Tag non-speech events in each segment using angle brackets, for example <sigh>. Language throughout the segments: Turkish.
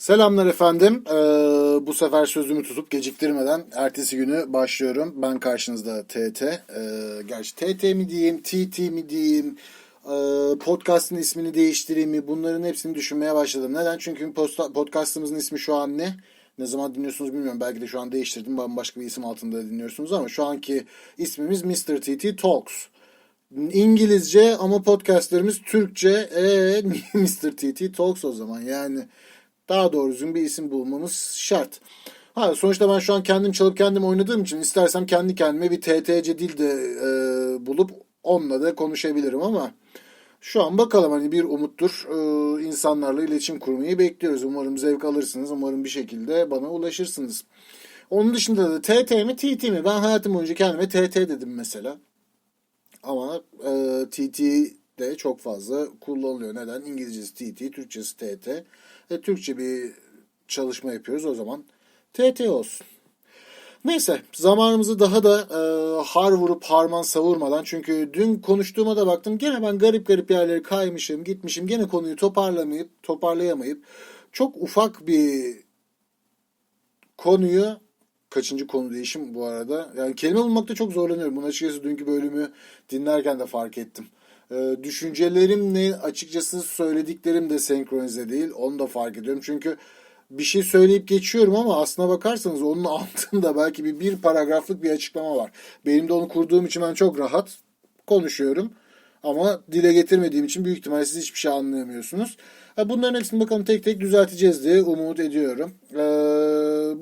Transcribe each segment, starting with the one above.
Selamlar efendim. Ee, bu sefer sözümü tutup geciktirmeden ertesi günü başlıyorum. Ben karşınızda TT. Ee, gerçi TT mi diyeyim, TT mi diyeyim, ee, podcast'ın ismini değiştireyim mi? Bunların hepsini düşünmeye başladım. Neden? Çünkü podcast'ımızın ismi şu an ne? Ne zaman dinliyorsunuz bilmiyorum. Belki de şu an değiştirdim. Bambaşka bir isim altında dinliyorsunuz ama şu anki ismimiz Mr. TT Talks. İngilizce ama podcastlerimiz Türkçe. Eee Mr. TT Talks o zaman yani daha doğru düzgün bir isim bulmamız şart. Ha, sonuçta ben şu an kendim çalıp kendim oynadığım için istersem kendi kendime bir TTC dil de e, bulup onunla da konuşabilirim ama şu an bakalım hani bir umuttur e, insanlarla iletişim kurmayı bekliyoruz. Umarım zevk alırsınız. Umarım bir şekilde bana ulaşırsınız. Onun dışında da TT mi TT mi? Ben hayatım boyunca kendime TT dedim mesela. Ama e, TT de çok fazla kullanılıyor. Neden? İngilizcesi TT, Türkçesi TT. E, Türkçe bir çalışma yapıyoruz o zaman TT olsun. Neyse zamanımızı daha da e, har vurup harman savurmadan çünkü dün konuştuğuma da baktım gene ben garip garip yerlere kaymışım gitmişim gene konuyu toparlamayıp toparlayamayıp çok ufak bir konuyu kaçıncı konu değişim bu arada. Yani kelime bulmakta çok zorlanıyorum. Bunu açıkçası dünkü bölümü dinlerken de fark ettim. Ee, düşüncelerimle açıkçası söylediklerim de senkronize değil. Onu da fark ediyorum. Çünkü bir şey söyleyip geçiyorum ama aslına bakarsanız onun <laughs> altında belki bir, bir paragraflık bir açıklama var. Benim de onu kurduğum için ben çok rahat konuşuyorum. Ama dile getirmediğim için büyük ihtimalle siz hiçbir şey anlayamıyorsunuz. Bunların hepsini bakalım tek tek düzelteceğiz diye umut ediyorum. Ee,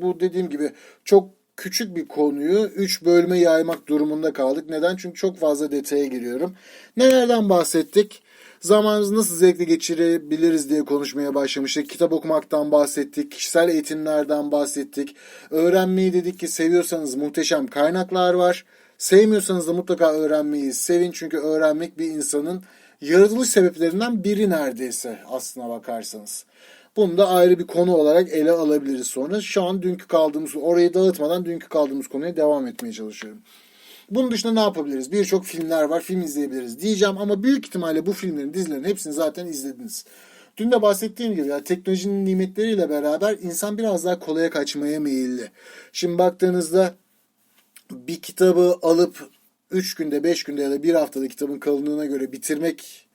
bu dediğim gibi çok küçük bir konuyu 3 bölüme yaymak durumunda kaldık. Neden? Çünkü çok fazla detaya giriyorum. Nelerden bahsettik? Zamanımızı nasıl zevkle geçirebiliriz diye konuşmaya başlamıştık. Kitap okumaktan bahsettik. Kişisel eğitimlerden bahsettik. Öğrenmeyi dedik ki seviyorsanız muhteşem kaynaklar var. Sevmiyorsanız da mutlaka öğrenmeyi sevin. Çünkü öğrenmek bir insanın yaratılış sebeplerinden biri neredeyse aslına bakarsanız. Bunu da ayrı bir konu olarak ele alabiliriz sonra. Şu an dünkü kaldığımız, orayı dağıtmadan dünkü kaldığımız konuya devam etmeye çalışıyorum. Bunun dışında ne yapabiliriz? Birçok filmler var, film izleyebiliriz diyeceğim ama büyük ihtimalle bu filmlerin, dizilerin hepsini zaten izlediniz. Dün de bahsettiğim gibi yani teknolojinin nimetleriyle beraber insan biraz daha kolaya kaçmaya meyilli. Şimdi baktığınızda bir kitabı alıp 3 günde, 5 günde ya da bir haftada kitabın kalınlığına göre bitirmek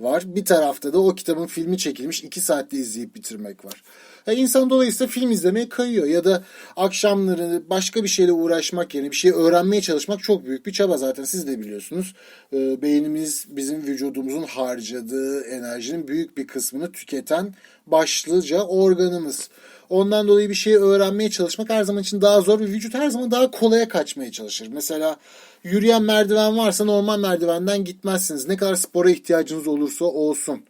var. Bir tarafta da o kitabın filmi çekilmiş 2 saatte izleyip bitirmek var. Yani insan dolayısıyla film izlemeye kayıyor ya da akşamları başka bir şeyle uğraşmak yerine bir şey öğrenmeye çalışmak çok büyük bir çaba zaten siz de biliyorsunuz. Ee, beynimiz bizim vücudumuzun harcadığı enerjinin büyük bir kısmını tüketen başlıca organımız. Ondan dolayı bir şeyi öğrenmeye çalışmak her zaman için daha zor ve vücut her zaman daha kolaya kaçmaya çalışır. Mesela yürüyen merdiven varsa normal merdivenden gitmezsiniz. Ne kadar spora ihtiyacınız olursa olsun.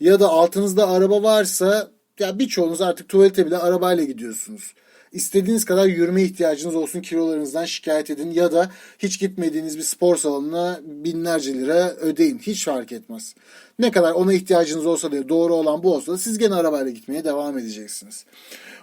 Ya da altınızda araba varsa ya birçoğunuz artık tuvalete bile arabayla gidiyorsunuz. İstediğiniz kadar yürüme ihtiyacınız olsun kilolarınızdan şikayet edin ya da hiç gitmediğiniz bir spor salonuna binlerce lira ödeyin. Hiç fark etmez. Ne kadar ona ihtiyacınız olsa da doğru olan bu olsa da siz gene arabayla gitmeye devam edeceksiniz.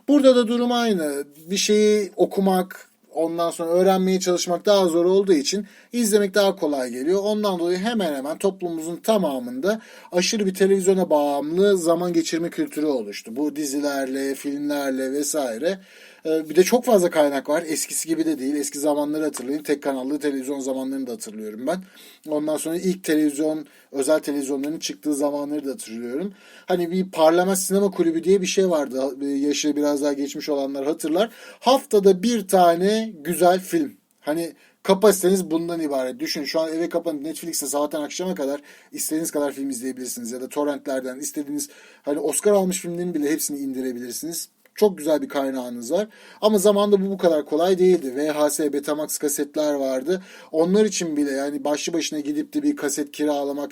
Burada da durum aynı. Bir şeyi okumak, ondan sonra öğrenmeye çalışmak daha zor olduğu için izlemek daha kolay geliyor. Ondan dolayı hemen hemen toplumumuzun tamamında aşırı bir televizyona bağımlı zaman geçirme kültürü oluştu. Bu dizilerle, filmlerle vesaire. Ee, Bir de çok fazla kaynak var. Eskisi gibi de değil. Eski zamanları hatırlayın. Tek kanallı televizyon zamanlarını da hatırlıyorum ben. Ondan sonra ilk televizyon, özel televizyonların çıktığı zamanları da hatırlıyorum. Hani bir parlament sinema kulübü diye bir şey vardı. Yaşı biraz daha geçmiş olanlar hatırlar. Haftada bir tane güzel film. Hani kapasiteniz bundan ibaret. Düşün şu an eve kapanıp Netflix'te zaten akşama kadar istediğiniz kadar film izleyebilirsiniz. Ya da torrentlerden istediğiniz hani Oscar almış filmlerin bile hepsini indirebilirsiniz. Çok güzel bir kaynağınız var. Ama zamanda bu bu kadar kolay değildi. VHS, Betamax kasetler vardı. Onlar için bile yani başlı başına gidip de bir kaset kiralamak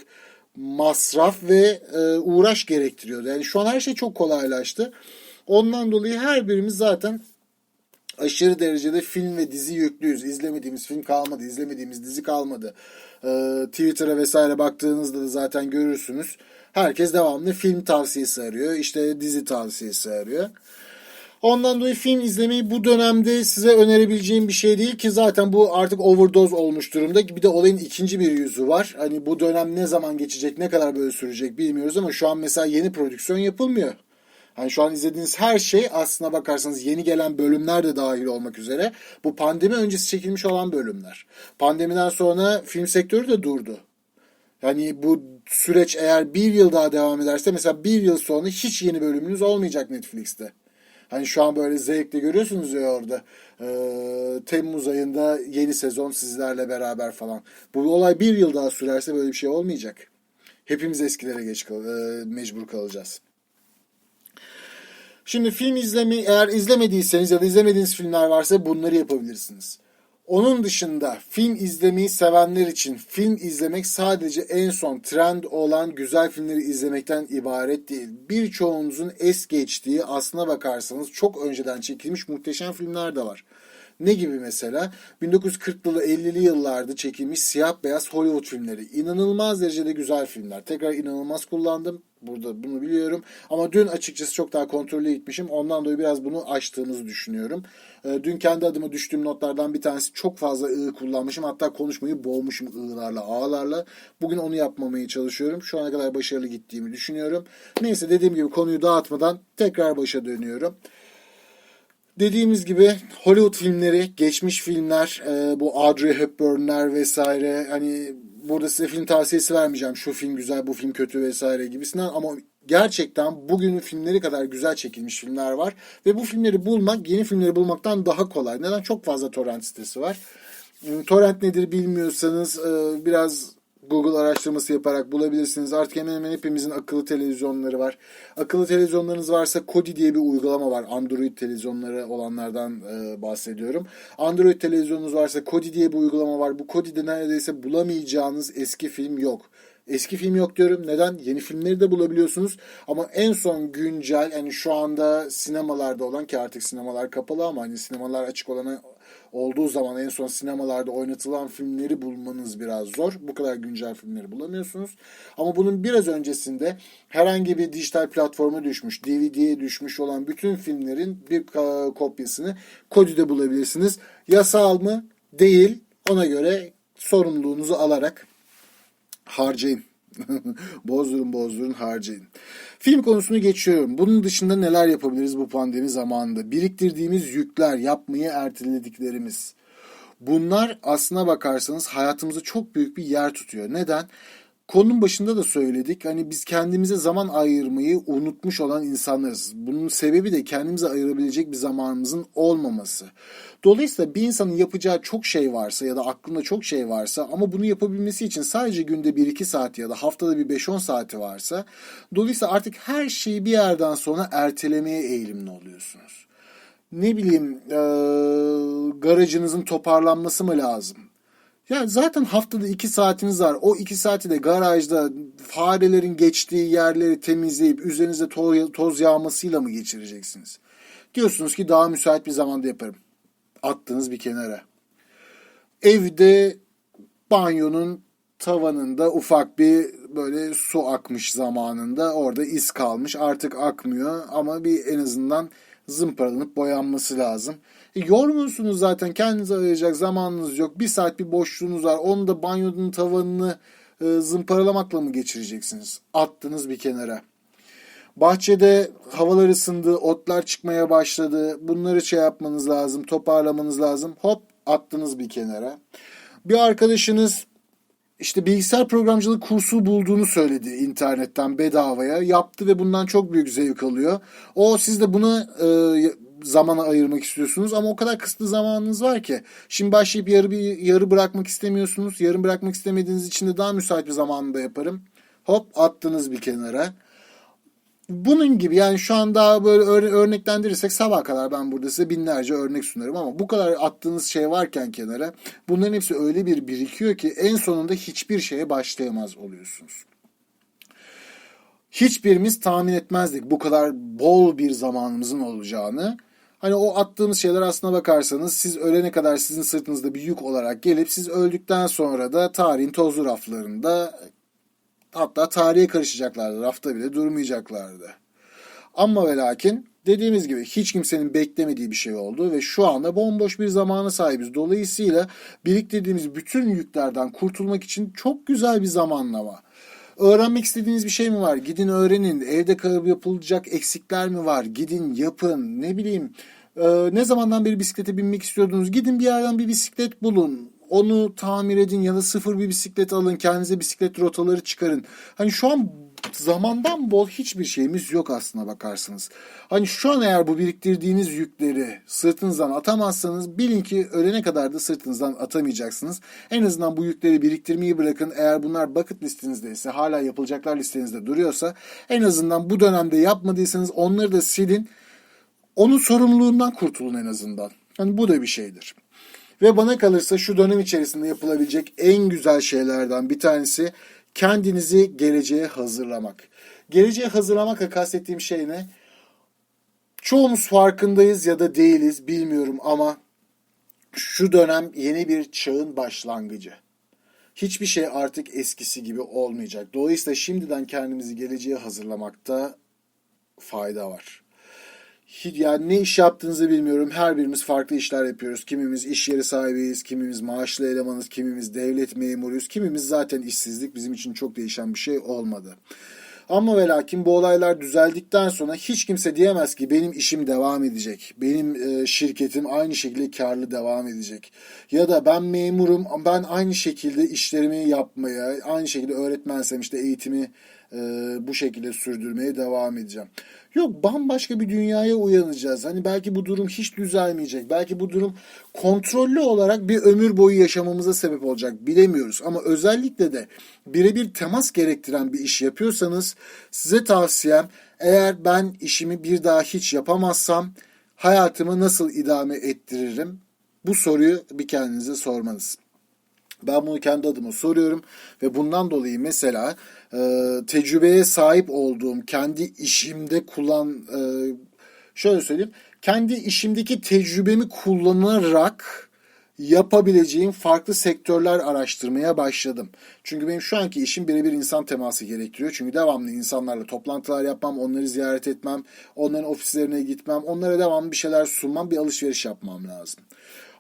masraf ve e, uğraş gerektiriyordu. Yani şu an her şey çok kolaylaştı. Ondan dolayı her birimiz zaten aşırı derecede film ve dizi yüklüyüz. İzlemediğimiz film kalmadı, izlemediğimiz dizi kalmadı. Ee, Twitter'a vesaire baktığınızda da zaten görürsünüz. Herkes devamlı film tavsiyesi arıyor, işte dizi tavsiyesi arıyor. Ondan dolayı film izlemeyi bu dönemde size önerebileceğim bir şey değil ki zaten bu artık overdose olmuş durumda. Bir de olayın ikinci bir yüzü var. Hani bu dönem ne zaman geçecek, ne kadar böyle sürecek bilmiyoruz ama şu an mesela yeni prodüksiyon yapılmıyor. Hani şu an izlediğiniz her şey aslına bakarsanız yeni gelen bölümler de dahil olmak üzere bu pandemi öncesi çekilmiş olan bölümler. Pandemiden sonra film sektörü de durdu. Yani bu süreç eğer bir yıl daha devam ederse mesela bir yıl sonra hiç yeni bölümünüz olmayacak Netflix'te. Hani şu an böyle zevkle görüyorsunuz ya orada. Ee, Temmuz ayında yeni sezon sizlerle beraber falan. Bu olay bir yıl daha sürerse böyle bir şey olmayacak. Hepimiz eskilere geç kal e, mecbur kalacağız. Şimdi film izlemi eğer izlemediyseniz ya da izlemediğiniz filmler varsa bunları yapabilirsiniz. Onun dışında film izlemeyi sevenler için film izlemek sadece en son trend olan güzel filmleri izlemekten ibaret değil. Birçoğunuzun es geçtiği aslına bakarsanız çok önceden çekilmiş muhteşem filmler de var. Ne gibi mesela? 1940'lı 50'li yıllarda çekilmiş siyah beyaz Hollywood filmleri. İnanılmaz derecede güzel filmler. Tekrar inanılmaz kullandım. Burada bunu biliyorum. Ama dün açıkçası çok daha kontrollü gitmişim. Ondan dolayı biraz bunu aştığımızı düşünüyorum. Ee, Dün kendi adıma düştüğüm notlardan bir tanesi çok fazla ı kullanmışım. Hatta konuşmayı boğmuşum ı'larla, a'larla. Bugün onu yapmamaya çalışıyorum. Şu ana kadar başarılı gittiğimi düşünüyorum. Neyse dediğim gibi konuyu dağıtmadan tekrar başa dönüyorum. Dediğimiz gibi Hollywood filmleri, geçmiş filmler, e, bu Audrey Hepburn'ler vesaire hani burada size film tavsiyesi vermeyeceğim. Şu film güzel, bu film kötü vesaire gibisinden ama gerçekten bugünün filmleri kadar güzel çekilmiş filmler var ve bu filmleri bulmak yeni filmleri bulmaktan daha kolay. Neden? Çok fazla torrent sitesi var. E, Torrent nedir bilmiyorsanız e, biraz Google araştırması yaparak bulabilirsiniz. Artık hemen hemen hepimizin akıllı televizyonları var. Akıllı televizyonlarınız varsa Kodi diye bir uygulama var. Android televizyonları olanlardan e, bahsediyorum. Android televizyonunuz varsa Kodi diye bir uygulama var. Bu Kodi'de neredeyse bulamayacağınız eski film yok. Eski film yok diyorum. Neden? Yeni filmleri de bulabiliyorsunuz. Ama en son güncel yani şu anda sinemalarda olan ki artık sinemalar kapalı ama hani sinemalar açık olana olduğu zaman en son sinemalarda oynatılan filmleri bulmanız biraz zor. Bu kadar güncel filmleri bulamıyorsunuz. Ama bunun biraz öncesinde herhangi bir dijital platforma düşmüş, DVD'ye düşmüş olan bütün filmlerin bir ka- kopyasını Kodi'de bulabilirsiniz. Yasal mı? Değil. Ona göre sorumluluğunuzu alarak harcayın. <laughs> bozdurun bozdurun harcayın. Film konusunu geçiyorum. Bunun dışında neler yapabiliriz bu pandemi zamanında? Biriktirdiğimiz yükler, yapmayı ertelediklerimiz. Bunlar aslına bakarsanız hayatımızda çok büyük bir yer tutuyor. Neden? Konunun başında da söyledik. Hani biz kendimize zaman ayırmayı unutmuş olan insanlarız. Bunun sebebi de kendimize ayırabilecek bir zamanımızın olmaması. Dolayısıyla bir insanın yapacağı çok şey varsa ya da aklında çok şey varsa ama bunu yapabilmesi için sadece günde 1-2 saat ya da haftada bir 5-10 saati varsa dolayısıyla artık her şeyi bir yerden sonra ertelemeye eğilimli oluyorsunuz. Ne bileyim e, garajınızın toparlanması mı lazım? Ya zaten haftada 2 saatiniz var. O 2 saati de garajda farelerin geçtiği yerleri temizleyip üzerinize toz, toz yağmasıyla mı geçireceksiniz? Diyorsunuz ki daha müsait bir zamanda yaparım. Attınız bir kenara. Evde banyonun tavanında ufak bir böyle su akmış zamanında orada iz kalmış artık akmıyor ama bir en azından zımparalanıp boyanması lazım. E, yorgunsunuz zaten kendinize ayıracak zamanınız yok. Bir saat bir boşluğunuz var. Onu da banyonun tavanını e, zımparalamakla mı geçireceksiniz? Attınız bir kenara. Bahçede havalar ısındı, otlar çıkmaya başladı. Bunları şey yapmanız lazım, toparlamanız lazım. Hop attınız bir kenara. Bir arkadaşınız işte bilgisayar programcılık kursu bulduğunu söyledi internetten bedavaya. Yaptı ve bundan çok büyük zevk alıyor. O siz de buna e, zamana ayırmak istiyorsunuz ama o kadar kısıtlı zamanınız var ki. Şimdi başlayıp yarı bir yarı bırakmak istemiyorsunuz. Yarım bırakmak istemediğiniz için de daha müsait bir zamanında yaparım. Hop attınız bir kenara. Bunun gibi yani şu an daha böyle ör- örneklendirirsek sabah kadar ben burada size binlerce örnek sunarım ama bu kadar attığınız şey varken kenara bunların hepsi öyle bir birikiyor ki en sonunda hiçbir şeye başlayamaz oluyorsunuz. Hiçbirimiz tahmin etmezdik bu kadar bol bir zamanımızın olacağını. Hani o attığımız şeyler aslına bakarsanız siz ölene kadar sizin sırtınızda bir yük olarak gelip siz öldükten sonra da tarihin tozlu raflarında hatta tarihe karışacaklardı. Rafta bile durmayacaklardı. Ama ve lakin dediğimiz gibi hiç kimsenin beklemediği bir şey oldu ve şu anda bomboş bir zamana sahibiz. Dolayısıyla biriktirdiğimiz bütün yüklerden kurtulmak için çok güzel bir zamanlama. Öğrenmek istediğiniz bir şey mi var? Gidin öğrenin. Evde kalıp yapılacak eksikler mi var? Gidin yapın. Ne bileyim. Ee, ne zamandan beri bisiklete binmek istiyordunuz? Gidin bir yerden bir bisiklet bulun. Onu tamir edin ya da sıfır bir bisiklet alın. Kendinize bisiklet rotaları çıkarın. Hani şu an zamandan bol hiçbir şeyimiz yok aslına bakarsınız. Hani şu an eğer bu biriktirdiğiniz yükleri sırtınızdan atamazsanız bilin ki ölene kadar da sırtınızdan atamayacaksınız. En azından bu yükleri biriktirmeyi bırakın. Eğer bunlar bucket listinizde ise hala yapılacaklar listenizde duruyorsa en azından bu dönemde yapmadıysanız onları da silin. Onun sorumluluğundan kurtulun en azından. Hani bu da bir şeydir. Ve bana kalırsa şu dönem içerisinde yapılabilecek en güzel şeylerden bir tanesi kendinizi geleceğe hazırlamak. Geleceğe hazırlamakla kastettiğim şey ne? Çoğumuz farkındayız ya da değiliz bilmiyorum ama şu dönem yeni bir çağın başlangıcı. Hiçbir şey artık eskisi gibi olmayacak. Dolayısıyla şimdiden kendimizi geleceğe hazırlamakta fayda var. Yani ne iş yaptığınızı bilmiyorum. Her birimiz farklı işler yapıyoruz. Kimimiz iş yeri sahibiyiz, kimimiz maaşlı elemanız, kimimiz devlet memuruyuz, kimimiz zaten işsizlik bizim için çok değişen bir şey olmadı. Ama ve lakin bu olaylar düzeldikten sonra hiç kimse diyemez ki benim işim devam edecek. Benim e, şirketim aynı şekilde karlı devam edecek. Ya da ben memurum ben aynı şekilde işlerimi yapmaya, aynı şekilde öğretmensem işte eğitimi e, bu şekilde sürdürmeye devam edeceğim. Yok bambaşka bir dünyaya uyanacağız. Hani belki bu durum hiç düzelmeyecek. Belki bu durum kontrollü olarak bir ömür boyu yaşamamıza sebep olacak. Bilemiyoruz. Ama özellikle de birebir temas gerektiren bir iş yapıyorsanız size tavsiyem eğer ben işimi bir daha hiç yapamazsam hayatımı nasıl idame ettiririm? Bu soruyu bir kendinize sormanız. Ben bunu kendi adıma soruyorum ve bundan dolayı mesela e, tecrübeye sahip olduğum kendi işimde kullan e, şöyle söyleyeyim kendi işimdeki tecrübemi kullanarak yapabileceğim farklı sektörler araştırmaya başladım. Çünkü benim şu anki işim birebir insan teması gerektiriyor. Çünkü devamlı insanlarla toplantılar yapmam, onları ziyaret etmem, onların ofislerine gitmem, onlara devamlı bir şeyler sunmam, bir alışveriş yapmam lazım.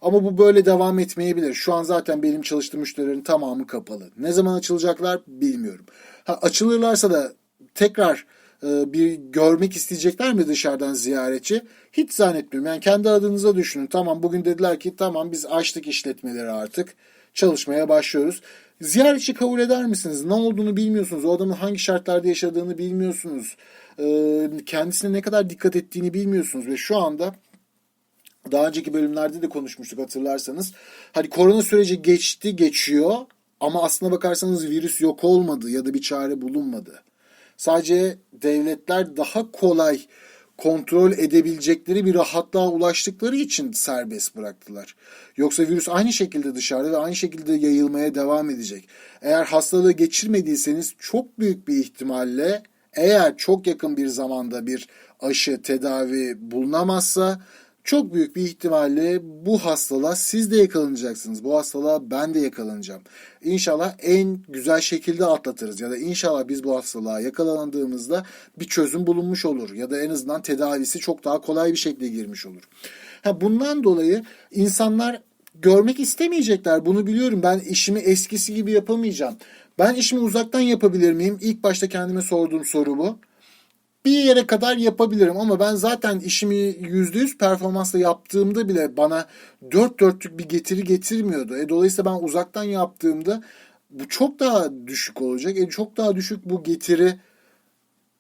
Ama bu böyle devam etmeyebilir. Şu an zaten benim çalıştığım müşterilerin tamamı kapalı. Ne zaman açılacaklar bilmiyorum. Ha, açılırlarsa da tekrar e, bir görmek isteyecekler mi dışarıdan ziyaretçi? Hiç zannetmiyorum. Yani kendi adınıza düşünün. Tamam bugün dediler ki tamam biz açtık işletmeleri artık. Çalışmaya başlıyoruz. Ziyaretçi kabul eder misiniz? Ne olduğunu bilmiyorsunuz. O adamın hangi şartlarda yaşadığını bilmiyorsunuz. E, kendisine ne kadar dikkat ettiğini bilmiyorsunuz. Ve şu anda daha önceki bölümlerde de konuşmuştuk hatırlarsanız. Hani korona süreci geçti, geçiyor ama aslına bakarsanız virüs yok olmadı ya da bir çare bulunmadı. Sadece devletler daha kolay kontrol edebilecekleri bir rahatlığa ulaştıkları için serbest bıraktılar. Yoksa virüs aynı şekilde dışarıda ve aynı şekilde yayılmaya devam edecek. Eğer hastalığı geçirmediyseniz çok büyük bir ihtimalle eğer çok yakın bir zamanda bir aşı tedavi bulunamazsa çok büyük bir ihtimalle bu hastalığa siz de yakalanacaksınız. Bu hastalığa ben de yakalanacağım. İnşallah en güzel şekilde atlatırız ya da inşallah biz bu hastalığa yakalandığımızda bir çözüm bulunmuş olur ya da en azından tedavisi çok daha kolay bir şekilde girmiş olur. Ha bundan dolayı insanlar görmek istemeyecekler. Bunu biliyorum. Ben işimi eskisi gibi yapamayacağım. Ben işimi uzaktan yapabilir miyim? İlk başta kendime sorduğum soru bu bir yere kadar yapabilirim ama ben zaten işimi %100 performansla yaptığımda bile bana dört dörtlük bir getiri getirmiyordu. E, dolayısıyla ben uzaktan yaptığımda bu çok daha düşük olacak. E, çok daha düşük bu getiri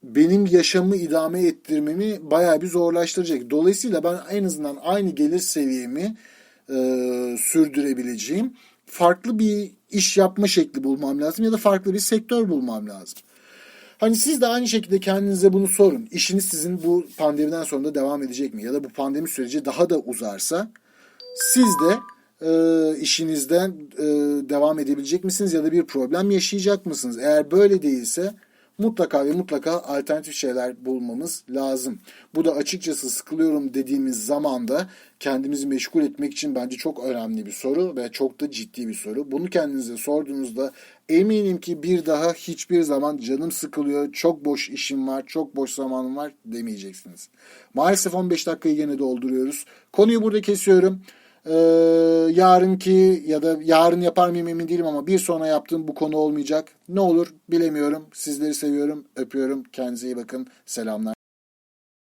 benim yaşamı idame ettirmemi bayağı bir zorlaştıracak. Dolayısıyla ben en azından aynı gelir seviyemi e, sürdürebileceğim farklı bir iş yapma şekli bulmam lazım ya da farklı bir sektör bulmam lazım. Hani siz de aynı şekilde kendinize bunu sorun. İşiniz sizin bu pandemiden sonra da devam edecek mi? Ya da bu pandemi süreci daha da uzarsa siz de e, işinizden e, devam edebilecek misiniz ya da bir problem yaşayacak mısınız? Eğer böyle değilse mutlaka ve mutlaka alternatif şeyler bulmamız lazım. Bu da açıkçası sıkılıyorum dediğimiz zamanda kendimizi meşgul etmek için bence çok önemli bir soru ve çok da ciddi bir soru. Bunu kendinize sorduğunuzda eminim ki bir daha hiçbir zaman canım sıkılıyor, çok boş işim var, çok boş zamanım var demeyeceksiniz. Maalesef 15 dakikayı gene dolduruyoruz. Konuyu burada kesiyorum. Ee, yarınki ya da yarın yapar mıyım emin değilim ama bir sonra yaptığım bu konu olmayacak. Ne olur bilemiyorum. Sizleri seviyorum, öpüyorum. Kendinize iyi bakın. Selamlar.